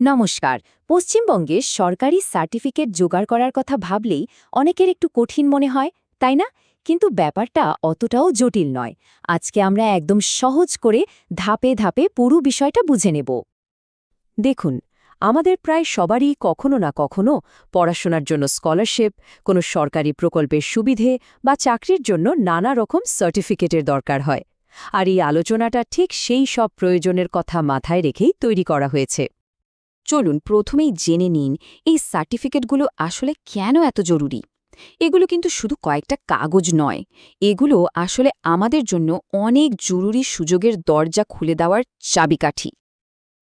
নমস্কার। পশ্চিমবঙ্গে সরকারি সার্টিফিকেট জোগাড় করার কথা ভাবলেই অনেকের একটু কঠিন মনে হয়, তাই না? কিন্তু ব্যাপারটা অতটাও জটিল নয়। আজকে আমরা একদম সহজ করে ধাপে ধাপে পুরো বিষয়টা বুঝে নেব। দেখুন, আমাদের প্রায় সবারই কখনো না কখনো পড়াশোনার জন্য স্কলারশিপ, কোনো সরকারি প্রকল্পের সুবিধে বা চাকরির জন্য নানা রকম সার্টিফিকেটের দরকার হয়। আর এই আলোচনাটা ঠিক সেই সব প্রয়োজনের কথা মাথায় রেখেই তৈরি করা হয়েছে। চলুন প্রথমেই জেনে নিন এই সার্টিফিকেটগুলো আসলে কেন এত জরুরি। এগুলো কিন্তু শুধু কয়েকটা কাগজ নয়, এগুলো আসলে আমাদের জন্য অনেক জরুরি সুযোগের দরজা খুলে দেওয়ার চাবিকাঠি।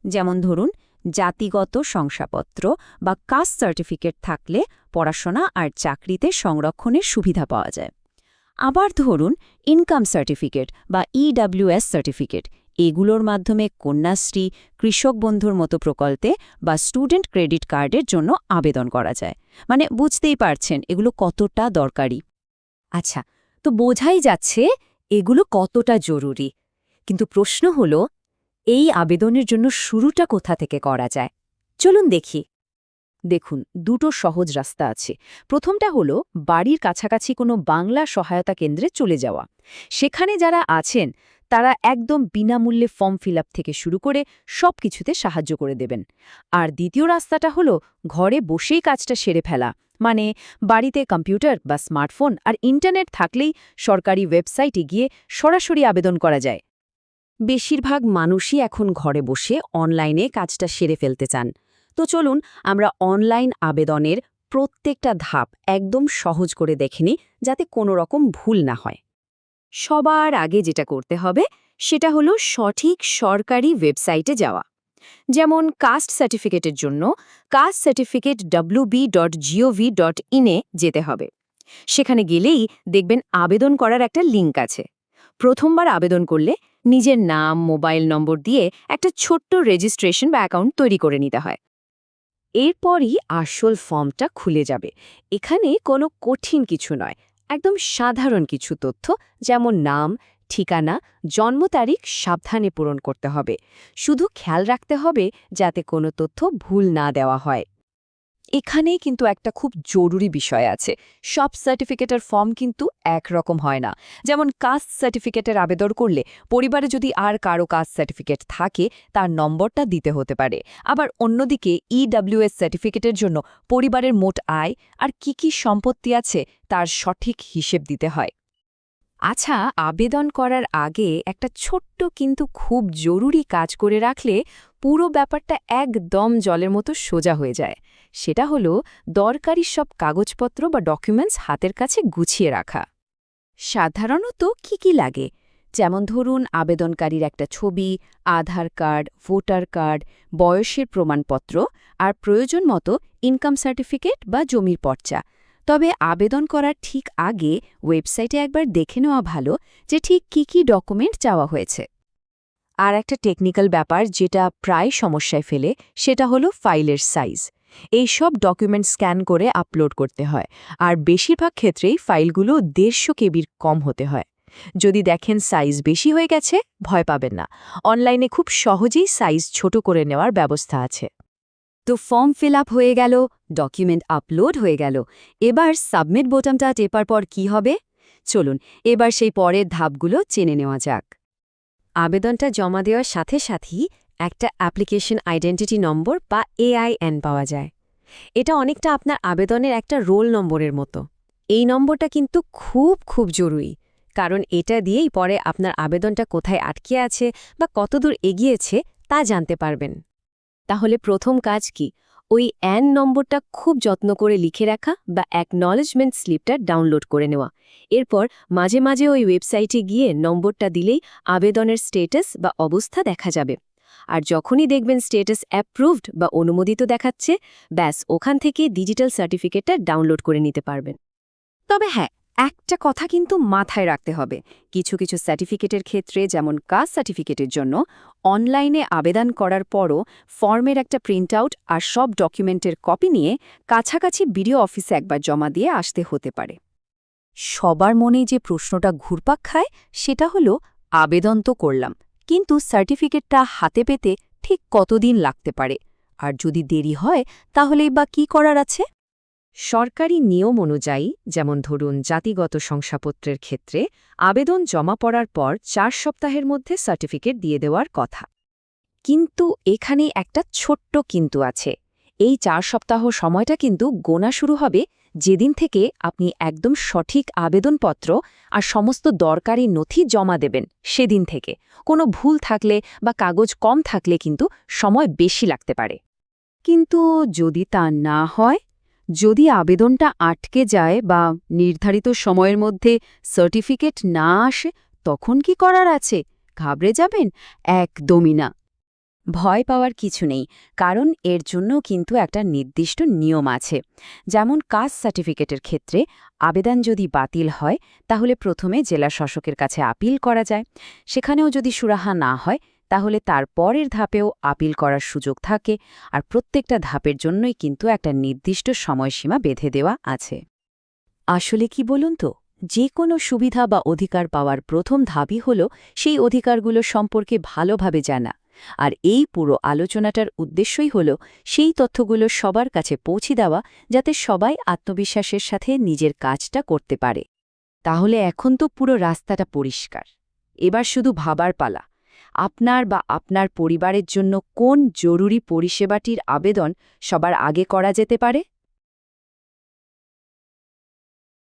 যেমন ধরুন, জাতিগত শংসাপত্র বা কাস্ট সার্টিফিকেট থাকলে পড়াশোনা আর চাকরিতে সংরক্ষণের সুবিধা পাওয়া যায়। আবার ধরুন, ইনকাম সার্টিফিকেট বা ইডাব্লিউএস সার্টিফিকেট এগুলোর মাধ্যমে কন্যাশ্রী, কৃষক বন্ধুর মতো প্রকল্পে বা স্টুডেন্ট ক্রেডিট কার্ডের জন্য আবেদন করা যায়। মানে বুঝতেই পারছেন, এগুলো কতটা দরকারি। আচ্ছা তো বোঝাই যাচ্ছে এগুলো কতটা জরুরি। কিন্তু প্রশ্ন হল, এই আবেদনের জন্য শুরুটা কোথা থেকে করা যায়? চলুন দেখি। দেখুন, দুটো সহজ রাস্তা আছে। প্রথমটা হলো, বাড়ির কাছাকাছি কোনো বাংলা সহায়তা কেন্দ্রে চলে যাওয়া। সেখানে যারা আছেন তারা একদম বিনামূল্যে ফর্ম ফিল থেকে শুরু করে সব কিছুতে সাহায্য করে দেবেন। আর দ্বিতীয় রাস্তাটা হলো ঘরে বসেই কাজটা সেরে ফেলা। মানে বাড়িতে কম্পিউটার বা স্মার্টফোন আর ইন্টারনেট থাকলেই সরকারি ওয়েবসাইটে গিয়ে সরাসরি আবেদন করা যায়। বেশিরভাগ মানুষই এখন ঘরে বসে অনলাইনে কাজটা সেরে ফেলতে চান। তো চলুন আমরা অনলাইন আবেদনের প্রত্যেকটা ধাপ একদম সহজ করে দেখে নিই যাতে কোনো রকম ভুল না হয়। সবার আগে যেটা করতে হবে, সেটা হলো সঠিক সরকারি ওয়েবসাইটে যাওয়া। যেমন কাস্ট সার্টিফিকেটের জন্য caste certificate WB dot GOV dot ইনে যেতে হবে। সেখানে গেলেই দেখবেন আবেদন করার একটা লিঙ্ক আছে। প্রথমবার আবেদন করলে নিজের নাম, মোবাইল নম্বর দিয়ে একটা ছোট্ট রেজিস্ট্রেশন বা অ্যাকাউন্ট তৈরি করে নিতে হয়। এরপরই আসল ফর্মটা খুলে যাবে। এখানে কোনো কঠিন কিছু নয়। একদম সাধারণ কিছু তথ্য, যেমন নাম, ঠিকানা, জন্ম তারিখ সাবধানে পূরণ করতে হবে। শুধু খেয়াল রাখতে হবে যাতে কোনো তথ্য ভুল না দেওয়া হয়। এখানেই কিন্তু একটা খুব জরুরি বিষয় আছে। সব সার্টিফিকেটের ফর্ম কিন্তু একরকম হয় না। যেমন কাস্ট সার্টিফিকেটের আবেদন করলে পরিবারে যদি আর কারও কাস্ট সার্টিফিকেট থাকে, তার নম্বরটা দিতে হতে পারে। আবার অন্যদিকে ইডাব্লিউএস সার্টিফিকেটের জন্য পরিবারের মোট আয় আর কি কি সম্পত্তি আছে, তার সঠিক হিসেব দিতে হয়। আচ্ছা আবেদন করার আগে একটা ছোট্ট কিন্তু খুব জরুরি কাজ করে রাখলে পুরো ব্যাপারটা একদম জলের মতো সোজা হয়ে যায়। সেটা হলো দরকারি সব কাগজপত্র বা ডকুমেন্টস হাতের কাছে গুছিয়ে রাখা। সাধারণত কি কি লাগে? যেমন ধরুন, আবেদনকারীর একটা ছবি, আধার কার্ড, ভোটার কার্ড, বয়সের প্রমাণপত্র আর প্রয়োজন মতো ইনকাম সার্টিফিকেট বা জমির পর্চা। তবে আবেদন করার ঠিক আগে ওয়েবসাইটে একবার দেখে নেওয়া ভালো যে ঠিক কি কি ডকুমেন্ট চাওয়া হয়েছে। আর একটা টেকনিক্যাল ব্যাপার যেটা প্রায় সমস্যায় ফেলে, সেটা হলো ফাইলের সাইজ এই সব ডকুমেন্ট স্ক্যান করে আপলোড করতে হয়। আর বেশিরভাগ ক্ষেত্রেই ফাইলগুলো দেড়শো কেবির কম হতে হয়। যদি দেখেন সাইজ বেশি হয়ে গেছে, ভয় পাবেন না। অনলাইনে খুব সহজেই সাইজ ছোট করে নেওয়ার ব্যবস্থা আছে। তো ফর্ম ফিল আপ হয়ে গেল, ডকুমেন্ট আপলোড হয়ে গেল। এবার সাবমিট বোতামটা টেপার পর কি হবে? চলুন, এবার সেই পরের ধাপগুলো চেনে নেওয়া যাক। আবেদনটা জমা দেওয়ার সাথে সাথেই একটা অ্যাপ্লিকেশন আইডেন্টিটি নম্বর বা এআইএন পাওয়া যায়। এটা অনেকটা আপনার আবেদনের একটা রোল নম্বরের মতো। এই নম্বরটা কিন্তু খুব খুব জরুরি, কারণ এটা দিয়েই পরে আপনার আবেদনটা কোথায় আটকে আছে বা কতদূর এগিয়েছে তা জানতে পারবেন। তাহলে প্রথম কাজ কি? ওই অ্যান নম্বরটা খুব যত্ন করে লিখে রাখা বা অ্যাকনলেজমেন্ট স্লিপটা ডাউনলোড করে নেওয়া। এরপর মাঝে মাঝে ওই ওয়েবসাইটে গিয়ে নম্বরটা দিলেই আবেদনের স্টেটাস বা অবস্থা দেখা যাবে। আর যখনই দেখবেন স্টেটাস অ্যাপ্রুভড বা অনুমোদিত দেখাচ্ছে, ব্যাস, ওখান থেকে ডিজিটাল সার্টিফিকেটটা ডাউনলোড করে নিতে পারবেন। তবে হ্যাঁ একটা কথা কিন্তু মাথায় রাখতে হবে। কিছু কিছু সার্টিফিকেটের ক্ষেত্রে, যেমন কাস্ট সার্টিফিকেটের জন্য অনলাইনে আবেদন করার পরও ফর্মের একটা প্রিন্ট আউট আর সব ডকুমেন্টের কপি নিয়ে কাছাকাছি বিডিও অফিসে একবার জমা দিয়ে আসতে হতে পারে। সবার মনে যে প্রশ্নটা ঘুরপাক খায়, সেটা হলো, আবেদন তো করলাম। কিন্তু সার্টিফিকেটটা হাতে পেতে ঠিক কতদিন লাগতে পারে? আর যদি দেরি হয় তাহলেই বা কি করার আছে? সরকারি নিয়ম অনুযায়ী, যেমন ধরুন জাতিগত শংসাপত্রের ক্ষেত্রে আবেদন জমা পড়ার পর চার সপ্তাহের মধ্যে সার্টিফিকেট দিয়ে দেওয়ার কথা। কিন্তু এখানে একটা ছোট্ট কিন্তু আছে। এই চার সপ্তাহ সময়টা কিন্তু গোনা শুরু হবে যেদিন থেকে আপনি একদম সঠিক আবেদনপত্র আর সমস্ত দরকারি নথি জমা দেবেন, সেদিন থেকে। কোনো ভুল থাকলে বা কাগজ কম থাকলে কিন্তু সময় বেশি লাগতে পারে। কিন্তু যদি তা না হয়, যদি আবেদনটা আটকে যায় বা নির্ধারিত সময়ের মধ্যে সার্টিফিকেট না আসে, তখন কি করার আছে? ঘাবড়ে যাবেন? একদমই না। ভয় পাওয়ার কিছু নেই, কারণ এর জন্য কিন্তু একটা নির্দিষ্ট নিয়ম আছে। যেমন কাস্ট সার্টিফিকেটের ক্ষেত্রে আবেদন যদি বাতিল হয়, তাহলে প্রথমে জেলা শাসকের কাছে আপিল করা যায়। সেখানেও যদি সুরাহা না হয়, তাহলে তার পরের ধাপেও আপিল করার সুযোগ থাকে আর প্রত্যেকটা ধাপের জন্যই কিন্তু একটা নির্দিষ্ট সময়সীমা বেঁধে দেওয়া আছে। আসলে কি বলুন তো, যে কোনো সুবিধা বা অধিকার পাওয়ার প্রথম ধাপই হল সেই অধিকারগুলো সম্পর্কে ভালোভাবে জানা। আর এই পুরো আলোচনাটার উদ্দেশ্যই হল সেই তথ্যগুলো সবার কাছে পৌঁছে দেওয়া যাতে সবাই আত্মবিশ্বাসের সাথে নিজের কাজটা করতে পারে। তাহলে এখন তো পুরো রাস্তাটা পরিষ্কার। এবার শুধু ভাবার পালা। আপনার বা আপনার পরিবারের জন্য কোন জরুরি পরিষেবাটির আবেদন সবার আগে করা যেতে পারে?